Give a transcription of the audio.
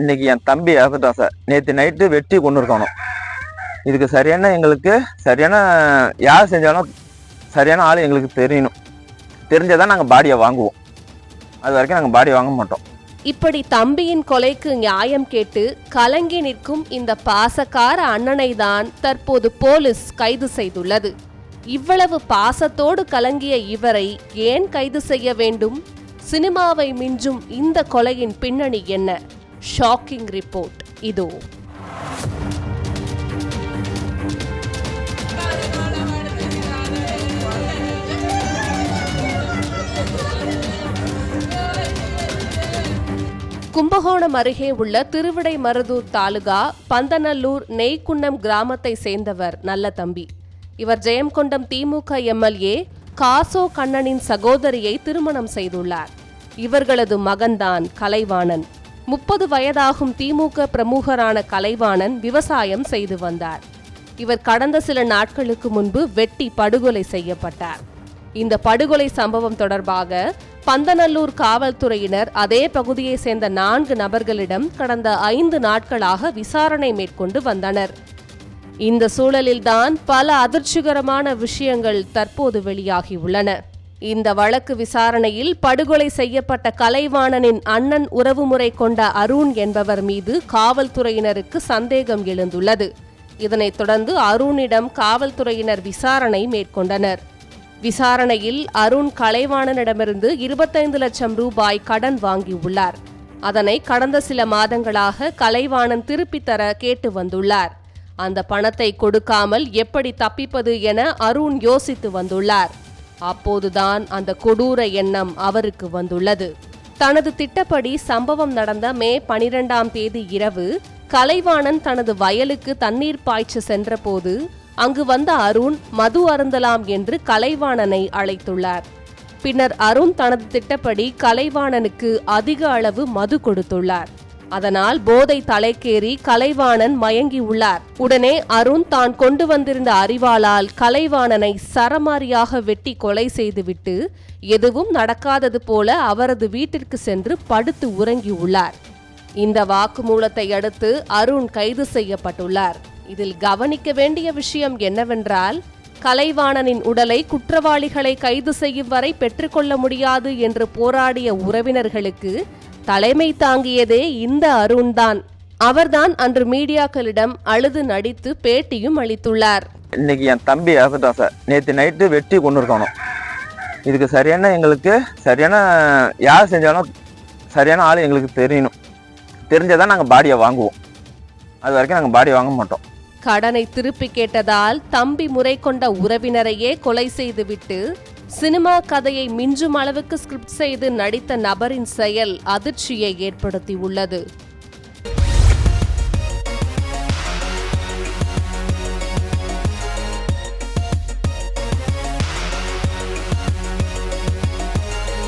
இன்னைக்கு என் தம்பி இறந்துட்டான் சார். நேற்று நைட்டு வெட்டி கொண்டு இருக்கணும் இதுக்கு சரியான எங்களுக்கு சரியான யார் செஞ்சாலும் சரியான ஆள் எங்களுக்கு தெரியணும். தெரிஞ்சதான் நாங்கள் பாடியை வாங்குவோம். அது வரைக்கும் நாங்கள் பாடியை வாங்க மாட்டோம். இப்படி தம்பியின் கொலைக்கு நியாயம் கேட்டு கலங்கி நிற்கும் இந்த பாசக்கார அண்ணனை தான் தற்போது போலீஸ் கைது செய்துள்ளது. இவ்வளவு பாசத்தோடு கலங்கிய இவரை ஏன் கைது செய்ய வேண்டும்? சினிமாவை மிஞ்சும் இந்த கொலையின் பின்னணி என்ன? ஷாக்கிங் ரிப்போர்ட் இதோ கும்பகோணம் அருகே உள்ள திருவிடைமருதூர் தாலுகா பந்தநல்லூர் நெய்க்குன்னம் கிராமத்தை சேர்ந்தவர் நல்ல தம்பி. இவர் ஜெயம்கொண்டம் திமுக எம்எல்ஏ காசோ கண்ணனின் சகோதரியை திருமணம் செய்துள்ளார். இவர்களது மகன்தான் கலைவாணன். முப்பது வயதாகும் திமுக பிரமுகரான கலைவாணன் விவசாயம் செய்து வந்தார். இவர் கடந்த சில நாட்களுக்கு முன்பு வெட்டி படுகொலை செய்யப்பட்டார். இந்த படுகொலை சம்பவம் தொடர்பாக பந்தநல்லூர் காவல்துறையினர் அதே பகுதியை சேர்ந்த நான்கு நபர்களிடம் கடந்த ஐந்து நாட்களாக விசாரணை மேற்கொண்டு வந்தனர். இந்த சூழலில்தான் பல அதிர்ச்சிகரமான விஷயங்கள் தற்போது வெளியாகியுள்ளன இந்த வழக்கு விசாரணையில் படுகொலை செய்யப்பட்ட கலைவாணனின் அண்ணன் உறவுமுறை கொண்ட அருண் என்பவர் மீது காவல்துறையினருக்கு சந்தேகம் எழுந்துள்ளது. இதனைத் தொடர்ந்து அருணிடம் காவல்துறையினர் விசாரணை மேற்கொண்டனர். விசாரணையில் அருண் கலைவாணனிடமிருந்து இருபத்தைந்து லட்சம் ரூபாய் கடன் வாங்கியுள்ளார். அதனை கடந்த சில மாதங்களாக கலைவாணன் திருப்பித் தர கேட்டு வந்துள்ளார். அந்த பணத்தை கொடுக்காமல் எப்படி தப்பிப்பது என அருண் யோசித்து வந்துள்ளார். அப்போதுதான் அந்த கொடூர எண்ணம் அவருக்கு வந்துள்ளது. தனது திட்டப்படி சம்பவம் நடந்த மே பனிரெண்டாம் தேதி இரவு கலைவாணன் தனது வயலுக்கு தண்ணீர் பாய்ச்ச சென்றபோது அங்கு வந்த அருண் மது அருந்தலாம் என்று கலைவாணனை அழைத்துள்ளார். பின்னர் அருண் தனது திட்டப்படி கலைவாணனுக்கு அதிக அளவு மது கொடுத்துள்ளார். அதனால் போதை தலைக்கேறி கலைவாணன் மயங்கி உள்ளார். உடனே அருண் தான் கொண்டு வந்திருந்த அறிவாளால் கலைவாணனை சரமாரியாக வெட்டி கொலை செய்துவிட்டு எதுவும் நடக்காதது போல அவரது வீட்டிற்கு சென்று படுத்து உறங்கி உள்ளார். இந்த வாக்குமூலத்தை அடுத்து அருண் கைது செய்யப்பட்டுள்ளார். இதில் கவனிக்க வேண்டிய விஷயம் என்னவென்றால் கலைவாணனின் உடலை குற்றவாளிகளை கைது செய்யும் வரை பெற்றுக்கொள்ள முடியாது என்று போராடிய உறவினர்களுக்கு தலைமை தாங்கியதே இந்த அருண்தான். அவர்தான் அன்று மீடியாக்களிடம் அழுது நடித்து பேட்டியும் அளித்துள்ளார். இன்னைக்கு என் தம்பி இறந்துட்டான் சார் நேற்று நைட்டு வெட்டி கொண்டு இருக்கணும் இதுக்கு சரியான எங்களுக்கு சரியான யார் செஞ்சாலும் சரியான ஆள் எங்களுக்கு தெரியணும். தெரிஞ்சாதான் நாங்கள் பாடியை வாங்குவோம். அது வரைக்கும் நாங்கள் பாடியை வாங்க மாட்டோம். கடனை திருப்பி கேட்டதால் தம்பி முறை கொண்ட உறவினரையே கொலை செய்துவிட்டு சினிமா கதையை மிஞ்சும் அளவுக்கு ஸ்கிரிப்ட் செய்து நடித்த நபரின் செயல் அதிர்ச்சியை ஏற்படுத்தியுள்ளது.